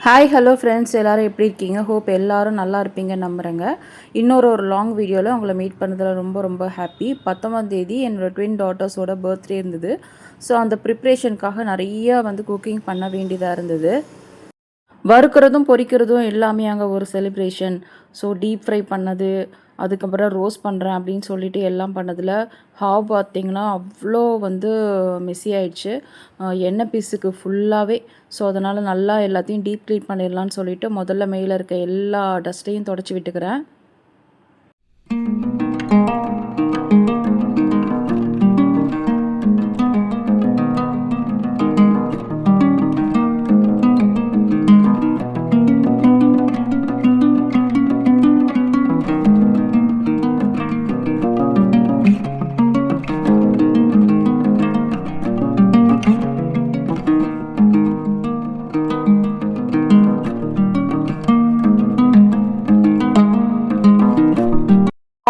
Hi hello friends எல்லோரும் எப்படி இருக்கீங்க? ஹோப் எல்லோரும் நல்லா இருப்பீங்க நம்புகிறேங்க இன்னொரு ஒரு லாங் வீடியோவில் உங்களை மீட் பண்ணதில் ரொம்ப ரொம்ப ஹாப்பி பத்தொம்பதாம் தேதி என்னோடய ட்வின் டாட்டர்ஸோட பர்த்டே இருந்தது. ஸோ அந்த ப்ரிப்ரேஷனுக்காக நிறைய வந்து குக்கிங் பண்ண வேண்டியதாக இருந்தது. வறுக்கிறதும் பொறிக்கிறதும் எல்லாமே அங்கே ஒரு செலிப்ரேஷன் ஸோ டீப் ஃப்ரை பண்ணது. அதுக்கப்புறம் ரோஸ் பண்ணுறேன் அப்படின்னு சொல்லிட்டு எல்லாம் பண்ணதில் ஹாவ் பார்த்திங்கன்னா அவ்வளோ வந்து மெஸ்ஸி ஆயிடுச்சு. எண்ணெய் பீஸுக்கு ஃபுல்லாகவே ஸோ அதனால் நல்லா எல்லாத்தையும் டீப் க்ளீன் பண்ணிடலான்னு சொல்லிட்டு முதல்ல மேலே இருக்க எல்லா டஸ்ட்டையும் தொடச்சி விட்டுக்கிறேன்.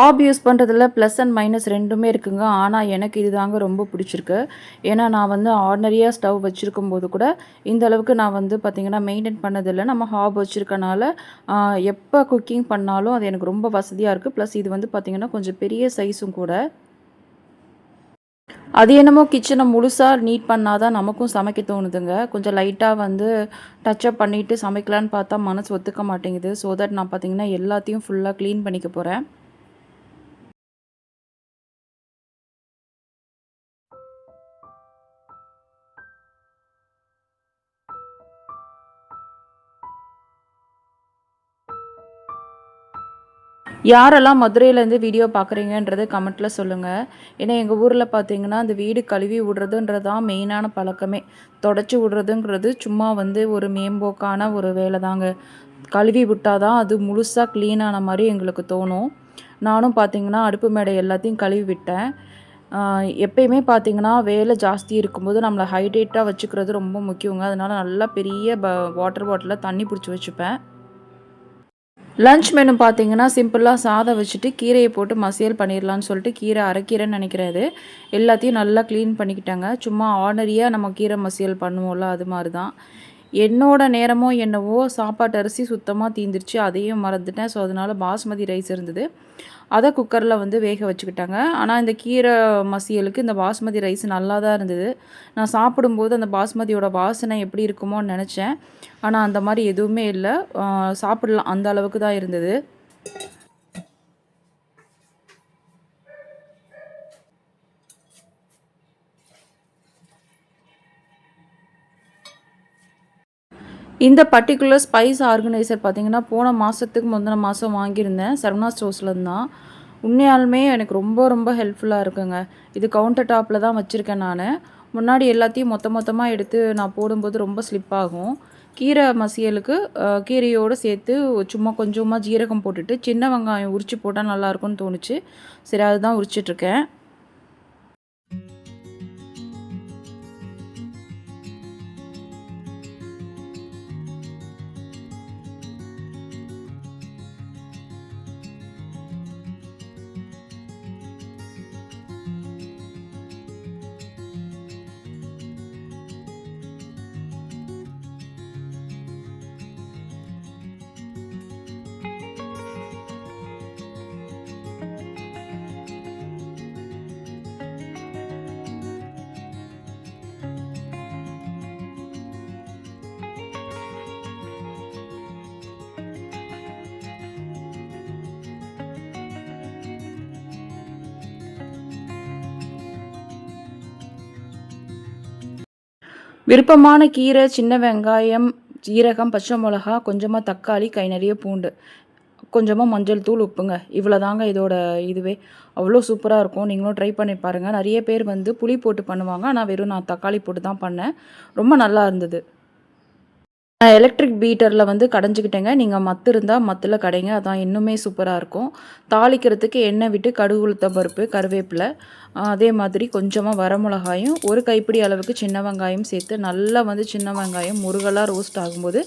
ஹாப் யூஸ் பண்ணுறதுல ப்ளஸ் அண்ட் மைனஸ் ரெண்டுமே இருக்குங்க. ஆனால் எனக்கு இது தாங்க ரொம்ப பிடிச்சிருக்கு. ஏன்னா நான் வந்து ஆர்டினரியாக ஸ்டவ் வச்சுருக்கும் போது கூட இந்த அளவுக்கு நான் வந்து பார்த்திங்கன்னா மெயின்டைன் பண்ணதில்லை. நம்ம ஹாப் வச்சுருக்கனால எப்போ குக்கிங் பண்ணாலும் அது எனக்கு ரொம்ப வசதியாக இருக்குது ப்ளஸ் இது வந்து பார்த்திங்கன்னா கொஞ்சம் பெரிய சைஸும் கூட. அது என்னமோ கிச்சனை முழுசாக நீட் பண்ணால் தான் நமக்கும் சமைக்க தோணுதுங்க. கொஞ்சம் லைட்டாக வந்து டச்சப் பண்ணிவிட்டு சமைக்கலான்னு பார்த்தா மனசு ஒத்துக்க மாட்டேங்குது. ஸோ தட் நான் பார்த்திங்கன்னா எல்லாத்தையும் ஃபுல்லாக க்ளீன் பண்ணிக்க போகிறேன் யாரெல்லாம் மதுரையிலேருந்து வீடியோ பார்க்குறீங்கன்றது கமெண்ட்டில் சொல்லுங்கள் ஏன்னா எங்கள் ஊரில் பார்த்தீங்கன்னா அந்த வீடு கழுவி விடுறதுன்றது தான் மெயினான பழக்கமே. தொடச்சி விடுறதுங்கிறது சும்மா வந்து ஒரு மேம்போக்கான ஒரு வேலை தாங்க. கழுவி விட்டால் தான் அது முழுசாக க்ளீனான மாதிரி எங்களுக்கு தோணும். நானும் பார்த்தீங்கன்னா அடுப்பு மேடை எல்லாத்தையும் கழுவி விட்டேன். எப்பயுமே பார்த்தீங்கன்னா வேலை ஜாஸ்தி இருக்கும்போது நம்மளை ஹைட்ரேட்டாக வச்சுக்கிறது ரொம்ப முக்கியங்க. அதனால் நல்லா பெரிய ப வாட்டர் பாட்டிலில் தண்ணி பிடிச்சி வச்சுப்பேன். லன்ச் மெனு பார்த்தீங்கன்னா சிம்பிளாக சாதம் வச்சுட்டு கீரையை போட்டு மசியல் பண்ணிடலான்னு சொல்லிட்டு கீரை அரைக்கீரைன்னு நினைக்கிறது. எல்லாத்தையும் நல்லா க்ளீன் பண்ணிக்கிட்டாங்க. சும்மா ஆர்டரியாக நம்ம கீரை மசியல் பண்ணுவோம்ல அது மாதிரி தான் என்னோட நேரமோ என்னவோ சாப்பாட்டு அரிசி சுத்தமாக தீந்துருச்சு அதையும் மறந்துட்டேன். ஸோ அதனால் பாஸ்மதி ரைஸ் இருந்தது. அதை குக்கரில் வந்து வேக வச்சுக்கிட்டாங்க. ஆனால் இந்த கீரை மசியலுக்கு இந்த பாஸ்மதி ரைஸ் நல்லா தான் இருந்தது. நான் சாப்பிடும்போது அந்த பாஸ்மதியோட வாசனை எப்படி இருக்குமோன்னு நினச்சேன். ஆனால் அந்த மாதிரி எதுவுமே இல்லை. சாப்பிடலாம். அந்த அளவுக்கு தான் இருந்தது. இந்த பர்டிகுலர் ஸ்பைஸ் ஆர்கனைசர் பார்த்திங்கன்னா போன மாதத்துக்கு முந்தின மாதம் வாங்கியிருந்தேன். சரவணா ஸ்டோர்ஸ்லேருந்து தான் உண்மையாலுமே எனக்கு ரொம்ப ரொம்ப ஹெல்ப்ஃபுல்லாக இருக்குங்க. இது கவுண்டர் டாப்பில் தான் வச்சுருக்கேன் நான். முன்னாடி எல்லாத்தையும் மொத்த மொத்தமாக எடுத்து நான் போடும்போது ரொம்ப ஸ்லிப் ஆகும். கீரை மசியலுக்கு கீரையோடு சேர்த்து சும்மா கொஞ்சமாக ஜீரகம் போட்டுட்டு சின்ன வெங்காயம் உரித்து போட்டால் நல்லாயிருக்கும்னு தோணுச்சு. சரி அதுதான் உரிச்சிட்ருக்கேன் விருப்பமான கீரை சின்ன வெங்காயம் ஜீரகம் பச்சை மிளகா கொஞ்சமாக தக்காளி கை நிறைய பூண்டு கொஞ்சமாக மஞ்சள் தூள் உப்புங்க. இவ்வளோ தாங்க இதோட இதுவே. அவ்வளோ சூப்பராக இருக்கும். நீங்களும் ட்ரை பண்ணி பாருங்கள் நிறைய பேர் வந்து புளி போட்டு பண்ணுவாங்க. ஆனால் வெறும் நான் தக்காளி போட்டு தான் பண்ணேன். ரொம்ப நல்லா இருந்தது. நான் எலக்ட்ரிக் பீட்டரில் வந்து கடைஞ்சிக்கிட்டேங்க. நீங்கள் மத்து இருந்தால் மத்தில் கடைங்க. அதான் இன்னுமே சூப்பராக இருக்கும். தாளிக்கிறதுக்கு எண்ணெய் விட்டு கடுகு உளுத்த பருப்பு கருவேப்பிலை அதே மாதிரி கொஞ்சமாக வரமிளகாயும் ஒரு கைப்பிடி அளவுக்கு சின்ன வெங்காயம் சேர்த்து நல்லா வந்து சின்ன வெங்காயம் முருகலாக ரோஸ்ட் ஆகும்போது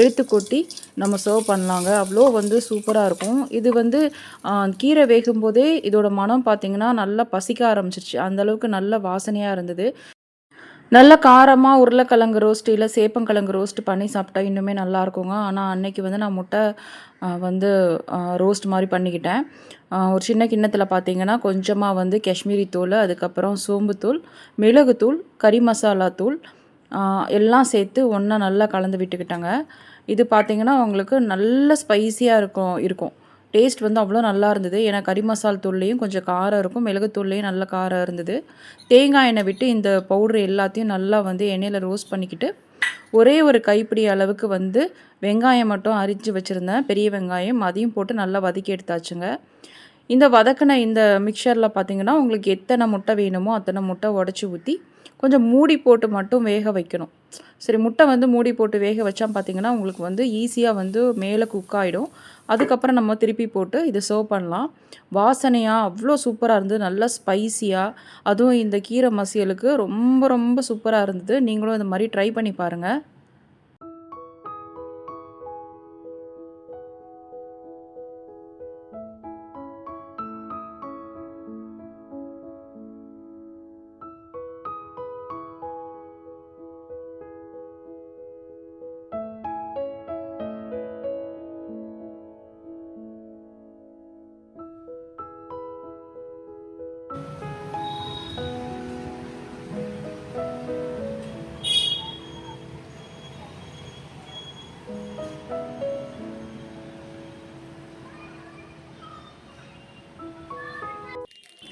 எடுத்து கொட்டி நம்ம சர்வ் பண்ணலாங்க. அவ்வளோ வந்து சூப்பராக இருக்கும். இது வந்து கீரை வேகும்போதே இதோட மனம் பார்த்திங்கன்னா நல்லா பசிக்க ஆரம்பிச்சிருச்சு. அந்தளவுக்கு நல்ல வாசனையாக இருந்தது. நல்ல காரமாக உருளைக்கிழங்கு ரோஸ்ட் இல்லை சேப்பங்கிழங்கு ரோஸ்ட் பண்ணி சாப்பிட்டா இன்னுமே நல்லா இருக்குங்க. ஆனால் அன்னைக்கு வந்து நான் முட்டை வந்து ரோஸ்ட் மாதிரி பண்ணிக்கிட்டேன். ஒரு சின்ன கிண்ணத்தில் பார்த்தீங்கன்னா கொஞ்சமாக வந்து காஷ்மீரி தூள் அதுக்கப்புறம் சோம்புத்தூள் மிளகுத்தூள் கறி மசாலா தூள் எல்லாம் சேர்த்து ஒன்றா நல்லா கலந்து விட்டுக்கிட்டேங்க. இது பார்த்திங்கன்னா உங்களுக்கு நல்ல ஸ்பைஸியாக இருக்கும் இருக்கும். டேஸ்ட் வந்து அவ்வளோ நல்லா இருந்தது. ஏன்னா கறி மசால் தூள்லேயும் கொஞ்சம் காரம் இருக்கும். மிளகுத்தூள்லேயும் நல்ல காரம் இருந்தது. தேங்காய் எண்ணெய் விட்டு இந்த பவுட்ரு எல்லாத்தையும் நல்லா வந்து எண்ணெயில் ரோஸ்ட் பண்ணிக்கிட்டு ஒரே ஒரு கைப்பிடி அளவுக்கு வந்து வெங்காயம் மட்டும் அரிஞ்சு வச்சுருந்தேன். பெரிய வெங்காயம் அதையும் போட்டு நல்லா வதக்கி எடுத்தாச்சுங்க. இந்த வதக்கின இந்த மிக்சரில் பார்த்திங்கன்னா உங்களுக்கு எத்தனை முட்டை வேணுமோ அத்தனை முட்டை உடச்சி ஊற்றி கொஞ்சம் மூடி போட்டு மட்டும் வேக வைக்கணும். சரி முட்டை வந்து மூடி போட்டு வேக வச்சா பார்த்திங்கன்னா உங்களுக்கு வந்து ஈஸியாக வந்து மேலே குக் ஆகிடும் அதுக்கப்புறம் நம்ம திருப்பி போட்டு இதை சர்வ் பண்ணலாம். வாசனையாக அவ்வளோ சூப்பராக இருந்தது. நல்லா ஸ்பைஸியாக அதுவும் இந்த கீரை மசியலுக்கு ரொம்ப ரொம்ப சூப்பராக இருந்தது. நீங்களும் இந்த மாதிரி ட்ரை பண்ணி பாருங்கள்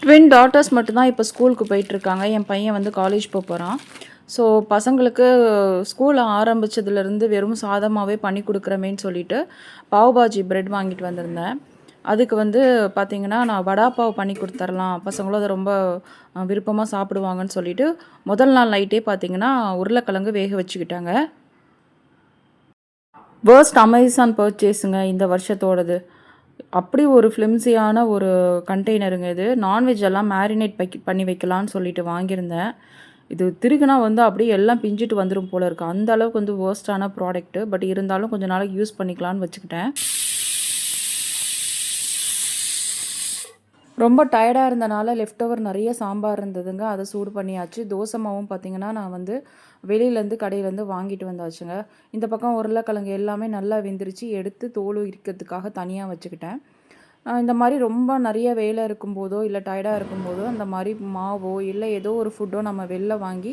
ட்வின் டாட்டர்ஸ் மட்டும்தான் இப்போ ஸ்கூலுக்கு போயிட்டுருக்காங்க. என் பையன் வந்து காலேஜ் போக போகிறான் ஸோ பசங்களுக்கு ஸ்கூல் ஆரம்பித்ததுலேருந்து வெறும் சாதமாகவே பண்ணி கொடுக்குறமேன்னு சொல்லிட்டு பாவ் பாஜி ப்ரெட் வாங்கிட்டு வந்திருந்தேன். அதுக்கு வந்து பார்த்திங்கன்னா நான் வடா பாவ் பண்ணி கொடுத்துர்லாம். பசங்களும் அதை ரொம்ப விருப்பமாக சாப்பிடுவாங்கன்னு சொல்லிட்டு முதல் நாள் நைட்டே பார்த்திங்கன்னா உருளைக்கிழங்கு வேக வச்சுக்கிட்டாங்க. வேர்ஸ்ட் அமேசான் பர்ச்சேஸுங்க இந்த வருஷத்தோடது. அப்படி ஒரு ஃப்ளிம்ஸியான ஒரு கண்டெய்னருங்க இது. நான்வெஜ் எல்லாம் மேரினேட் வைக்க பண்ணி வைக்கலான்னு சொல்லிட்டு வாங்கியிருந்தேன். இது திருகுனா வந்து அப்படியே எல்லாம் பிஞ்சிட்டு வந்துடும் போல இருக்குது அந்த அளவுக்கு வந்து வேர்ஸ்டான ப்ராடக்ட்டு பட் இருந்தாலும் கொஞ்ச நாளைக்கு யூஸ் பண்ணிக்கலான்னு வச்சுக்கிட்டேன். ரொம்ப டயர்டாக இருந்தனால லெஃப்ட் ஓவர் நிறைய சாம்பார் இருந்ததுங்க. அதை சூடு பண்ணியாச்சு. தோசை மாவும் பார்த்திங்கன்னா நான் வந்து வெளியிலேருந்து கடையிலேருந்து வாங்கிட்டு வந்தாச்சுங்க. இந்த பக்கம் உருளைக்கிழங்கு எல்லாமே நல்லா வெந்துருச்சு. எடுத்து தோல் இருக்கிறதுக்காக தனியாக வச்சுக்கிட்டேன். இந்த மாதிரி ரொம்ப நிறைய வேலை இருக்கும்போதோ இல்லை டயர்டாக இருக்கும்போதோ அந்த மாதிரி மாவோ இல்லை ஏதோ ஒரு ஃபுட்டோ நம்ம வெளில வாங்கி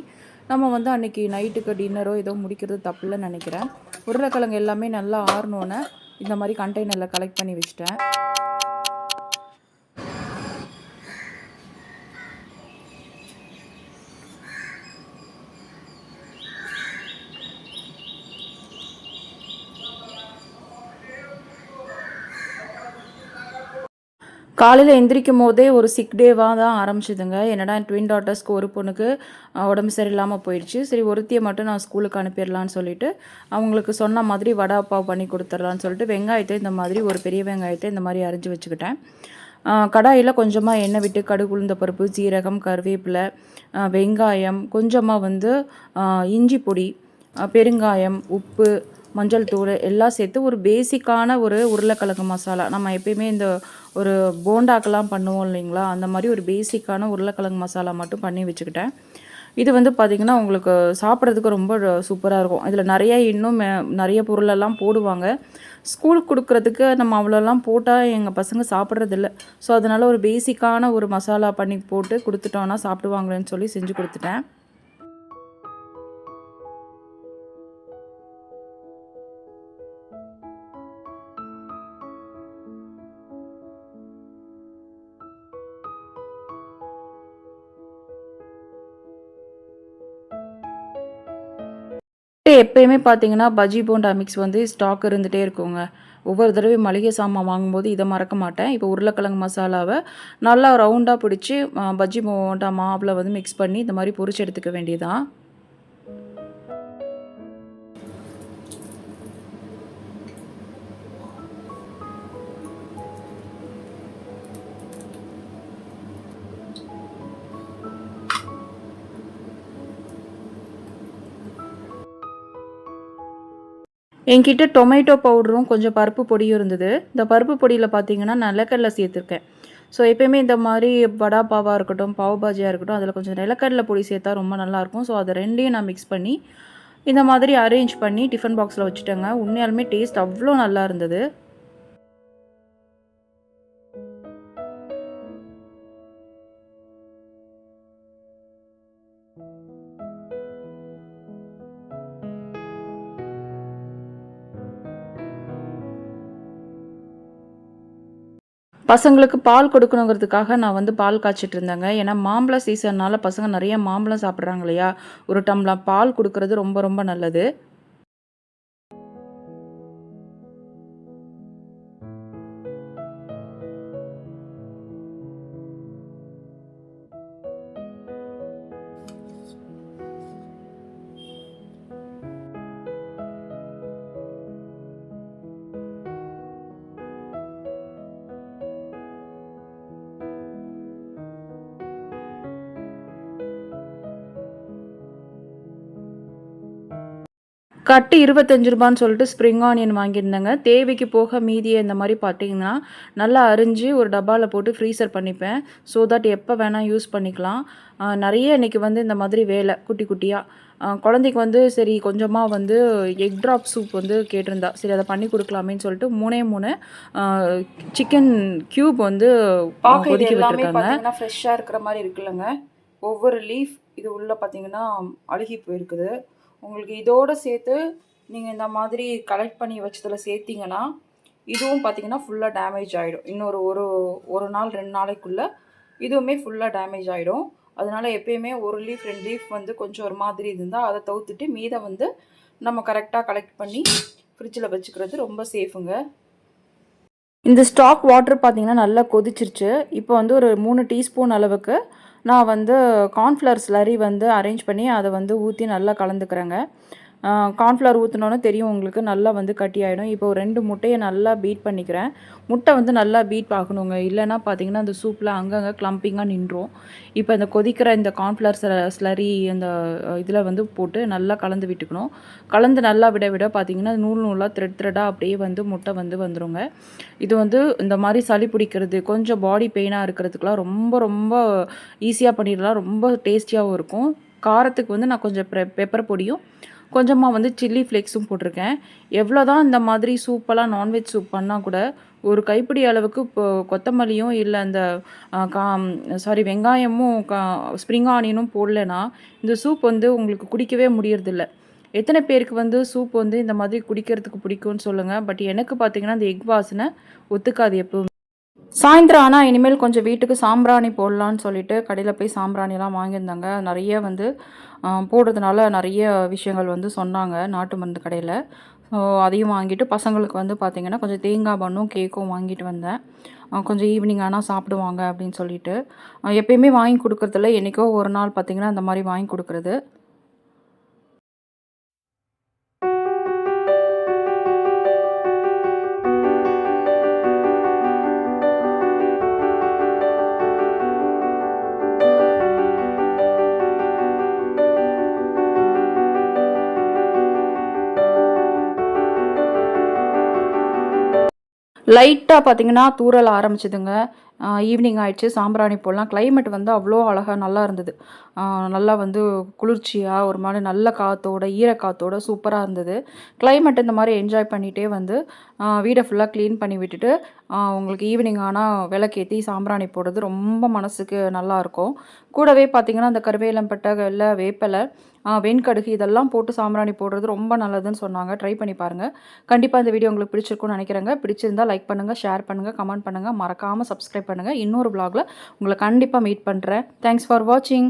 நம்ம வந்து அன்றைக்கி நைட்டுக்கு டின்னரோ ஏதோ முடிக்கிறது தப்புலன்னு நினைக்கிறேன். உருளைக்கிழங்கு எல்லாமே நல்லா ஆறினோன்னே இந்த மாதிரி கண்டெய்னரில் கலெக்ட் பண்ணி வச்சுட்டேன். காலையில் எந்திரிக்கும் போதே ஒரு சிக் டேவாக தான் ஆரம்பிச்சிதுங்க. என்னடா ட்வின் டாட்டர்ஸ்க்கு ஒரு பொண்ணுக்கு உடம்பு சரியில்லாமல் போயிடுச்சு. சரி ஒருத்தியை மட்டும் நான் ஸ்கூலுக்கு அனுப்பிடலான்னு சொல்லிட்டு அவங்களுக்கு சொன்ன மாதிரி வடா பாவ் பண்ணி கொடுத்துர்லான்னு சொல்லிட்டு வெங்காயத்தை இந்த மாதிரி ஒரு பெரிய வெங்காயத்தை இந்த மாதிரி அரிஞ்சு வச்சுக்கிட்டேன். கடாயில் கொஞ்சமாக எண்ணெய் விட்டு கடுகு உளுந்த பருப்பு சீரகம் கருவேப்பிலை வெங்காயம் கொஞ்சமாக வந்து இஞ்சி பொடி பெருங்காயம் உப்பு மஞ்சள் தூள் எல்லாம் சேர்த்து ஒரு பேசிக்கான ஒரு உருளைக்கிழங்கு மசாலா. நம்ம எப்பயுமே இந்த ஒரு போண்டாக்கெல்லாம் பண்ணுவோம் இல்லைங்களா? அந்த மாதிரி ஒரு பேசிக்கான உருளைக்கிழங்கு மசாலா மட்டும் பண்ணி வச்சுக்கிட்டேன். இது வந்து பார்த்திங்கன்னா உங்களுக்கு சாப்பிட்றதுக்கு ரொம்ப சூப்பராக இருக்கும். இதில் நிறைய இன்னும் நிறைய பொருளெல்லாம் போடுவாங்க. ஸ்கூலுக்கு கொடுக்குறதுக்கு நம்ம அவ்வளோலாம் போட்டால் எங்கள் பசங்க சாப்பிட்றதில்ல. ஸோ அதனால் ஒரு பேசிக்கான ஒரு மசாலா பண்ணி போட்டு கொடுத்துட்டோன்னா சாப்பிடுவாங்களேன்னு சொல்லி செஞ்சு கொடுத்துட்டேன். எப்பயுமே பார்த்தீங்கன்னா பஜ்ஜி போண்டா மிக்ஸ் வந்து ஸ்டாக் இருந்துகிட்டே இருக்குங்க. ஒவ்வொரு தடவையும் மளிகை சாமான் வாங்கும்போது இதை மறக்க மாட்டேன். இப்போ உருளைக்கிழங்கு மசாலாவை நல்லா ரவுண்டாக பிடிச்சி பஜ்ஜி போண்டா மாவில் வந்து மிக்ஸ் பண்ணி இந்த மாதிரி பொரிச்சு எடுத்துக்க வேண்டியதான் என்கிட்ட டொமேட்டோ பவுடரும் கொஞ்சம் பருப்பு பொடியும் இருந்தது. இந்த பருப்பு பொடியில் பார்த்தீங்கன்னா நிலக்கடலை சேர்த்துருக்கேன். ஸோ எப்பயுமே இந்த மாதிரி வடா பாவாக இருக்கட்டும் பாவ் பாஜியாக இருக்கட்டும் அதில் கொஞ்சம் நிலக்கடலை பொடி சேர்த்தா ரொம்ப நல்லாயிருக்கும் ஸோ அதை ரெண்டையும் நான் மிக்ஸ் பண்ணி இந்த மாதிரி அரேஞ்ச் பண்ணி டிஃபன் பாக்ஸில் வச்சுட்டேங்க. உண்மையாலுமே டேஸ்ட் அவ்வளோ நல்லா இருந்தது. பசங்களுக்கு பால் கொடுக்கணுங்கிறதுக்காக நான் வந்து பால் காய்ச்சிட்டு இருந்தேங்க. ஏன்னா மாம்பழ சீசன்னால் பசங்க நிறைய மாம்பழம் சாப்பிட்றாங்க இல்லையா? ஒரு டம்ளர் பால் கொடுக்கறது ரொம்ப ரொம்ப நல்லது. கட்டு இருபத்தஞ்சு ரூபான்னு சொல்லிட்டு ஸ்ப்ரிங் ஆனியன் வாங்கியிருந்தேங்க. தேவைக்கு போக மீதியை இந்த மாதிரி பார்த்தீங்கன்னா நல்லா அரிஞ்சு ஒரு டப்பாவில் போட்டு ஃப்ரீசர் பண்ணிப்பேன். ஸோ தட் எப்போ வேணால் யூஸ் பண்ணிக்கலாம். நிறைய இன்றைக்கி வந்து இந்த மாதிரி வேலை குட்டி குட்டியாக குழந்தைக்கு வந்து சரி கொஞ்சமாக வந்து எக் ட்ராப் சூப் வந்து கேட்டிருந்தா. சரி அதை பண்ணி கொடுக்கலாமேன்னு சொல்லிட்டு மூணே மூணு சிக்கன் க்யூப் வந்து ஒதுக்கி விட்டுருக்காங்க. ஃப்ரெஷ்ஷாக இருக்கிற மாதிரி இருக்குல்லங்க. ஒவ்வொரு லீஃப் இது உள்ளே பார்த்தீங்கன்னா அழுகி போயிருக்குது. உங்களுக்கு இதோடு சேர்த்து நீங்கள் இந்த மாதிரி கலெக்ட் பண்ணி வச்சதில் சேர்த்திங்கன்னா இதுவும் பார்த்திங்கன்னா ஃபுல்லாக டேமேஜ் ஆகிடும் இன்னொரு ஒரு ஒரு நாள் ரெண்டு நாளைக்குள்ளே இதுவுமே ஃபுல்லாக டேமேஜ் ஆகிடும் அதனால் எப்பயுமே ஒரு லீஃப் ரெண்டு லீஃப் வந்து கொஞ்சம் ஒரு மாதிரி இருந்தால் அதை தவிர்த்துட்டு மீதை வந்து நம்ம கரெக்டாக கலெக்ட் பண்ணி ஃப்ரிட்ஜில் வச்சுக்கிறது ரொம்ப சேஃபுங்க இந்த ஸ்டாக் வாட்டர் பார்த்திங்கன்னா நல்லா கொதிச்சிருச்சு. இப்போ வந்து ஒரு மூணு டீஸ்பூன் அளவுக்கு நான் வந்து கார்ன்ஃப்ளவர் ஸ்லரி வந்து அரேஞ்ச் பண்ணி அதை வந்து ஊற்றி நல்லா கலந்துக்கிறேங்க. கார்ன்ஃப்ளவர் ஊற்றினோன்னே தெரியும் உங்களுக்கு. நல்லா வந்து கட்டி ஆகிடும் இப்போ ஒரு ரெண்டு முட்டையை நல்லா பீட் பண்ணிக்கிறேன். முட்டை வந்து நல்லா பீட் ஆகணுங்க. இல்லைன்னா பார்த்தீங்கன்னா அந்த சூப்பில் அங்கங்கே கிளம்பிங்காக நின்றோம் இப்போ இந்த கொதிக்கிற இந்த கார்ன்ஃப்ளவர் ஸ்லரி அந்த இதில் வந்து போட்டு நல்லா கலந்து விட்டுக்கணும். கலந்து நல்லா விட விட பார்த்தீங்கன்னா நூல் நூலாக த்ரெட் த்ரெட்டாக அப்படியே வந்து முட்டை வந்து வந்துடுங்க இது வந்து இந்த மாதிரி சளி பிடிக்கிறது கொஞ்சம் பாடி பெயினாக இருக்கிறதுக்குலாம் ரொம்ப ரொம்ப ஈஸியாக பண்ணிடலாம். ரொம்ப டேஸ்டியாகவும் இருக்கும். காரத்துக்கு வந்து நான் கொஞ்சம் பெப்பர் பொடியும் கொஞ்சமாக வந்து சில்லி ஃப்ளேக்ஸும் போட்டிருக்கேன். எவ்வளோ தான் இந்த மாதிரி சூப்பெல்லாம் நான்வெஜ் சூப் பண்ணால் கூட ஒரு கைப்பிடி அளவுக்கு இப்போ கொத்தமல்லியும் இல்லை அந்த கா சாரி வெங்காயமும் கா ஸ்ப்ரிங் ஆனியனும் போடலைன்னா இந்த சூப் வந்து உங்களுக்கு குடிக்கவே முடியறதில்ல. எத்தனை பேருக்கு வந்து சூப் வந்து இந்த மாதிரி குடிக்கிறதுக்கு பிடிக்கும்னு சொல்லுங்கள் பட் எனக்கு பார்த்தீங்கன்னா அந்த எக் வாசனை ஒத்துக்காது எப்போவும். சாயந்தரம் ஆனால் இனிமேல் கொஞ்சம் வீட்டுக்கு சாம்பிராணி போடலான்னு சொல்லிட்டு கடையில் போய் சாம்பிராணிலாம் வாங்கியிருந்தாங்க. நிறைய வந்து போடுறதுனால நிறைய விஷயங்கள் வந்து சொன்னாங்க நாட்டு மருந்து கடையில். ஸோ அதையும் வாங்கிட்டு பசங்களுக்கு வந்து பார்த்திங்கன்னா கொஞ்சம் தேங்காய் பண்ணும் கேக்கும் வாங்கிட்டு வந்தேன். கொஞ்சம் ஈவினிங் ஆனால் சாப்பிடுவாங்க அப்படின்னு சொல்லிட்டு. எப்பயுமே வாங்கி கொடுக்குறதில்ல. என்றைக்கோ ஒரு நாள் பார்த்திங்கன்னா அந்த மாதிரி வாங்கி கொடுக்குறது. லைட்டாக பார்த்தீங்கன்னா தூரல் ஆரம்பிச்சிதுங்க. ஈவினிங் ஆயிடுச்சு. சாம்பிராணி போடலாம். கிளைமேட் வந்து அவ்வளோ அழகாக நல்லா இருந்தது. நல்லா வந்து குளிர்ச்சியாக ஒரு மாதிரி நல்ல காற்றோட ஈரக்காற்றோட சூப்பராக இருந்தது. கிளைமேட் இந்த மாதிரி என்ஜாய் பண்ணிகிட்டே வந்து வீடை ஃபுல்லாக க்ளீன் பண்ணி விட்டுட்டு உங்களுக்கு ஈவினிங் ஆனால் விளக்கேற்றி சாம்பிராணி போடுறது ரொம்ப மனசுக்கு நல்லாயிருக்கும் கூடவே பார்த்திங்கன்னா அந்த கருவேலம்பட்டை இல்லை வேப்பலை வெண்கடுகு இதெல்லாம் போட்டு சாம்பிராணி போடுறது ரொம்ப நல்லதுன்னு சொன்னாங்க. ட்ரை பண்ணி பாருங்கள் கண்டிப்பாக இந்த வீடியோ உங்களுக்கு பிடிச்சிருக்கும்னு நினைக்கிறேங்க. பிடிச்சிருந்தால் லைக் பண்ணுங்கள் ஷேர் பண்ணுங்கள் கமெண்ட் பண்ணுங்கள் மறக்காமல் சப்ஸ்கிரைப் பண்ணுங்கள் இன்னொரு ப்ளாகில் உங்களை கண்டிப்பாக மீட் பண்ணுறேன் தேங்க்ஸ் ஃபார் வாட்சிங்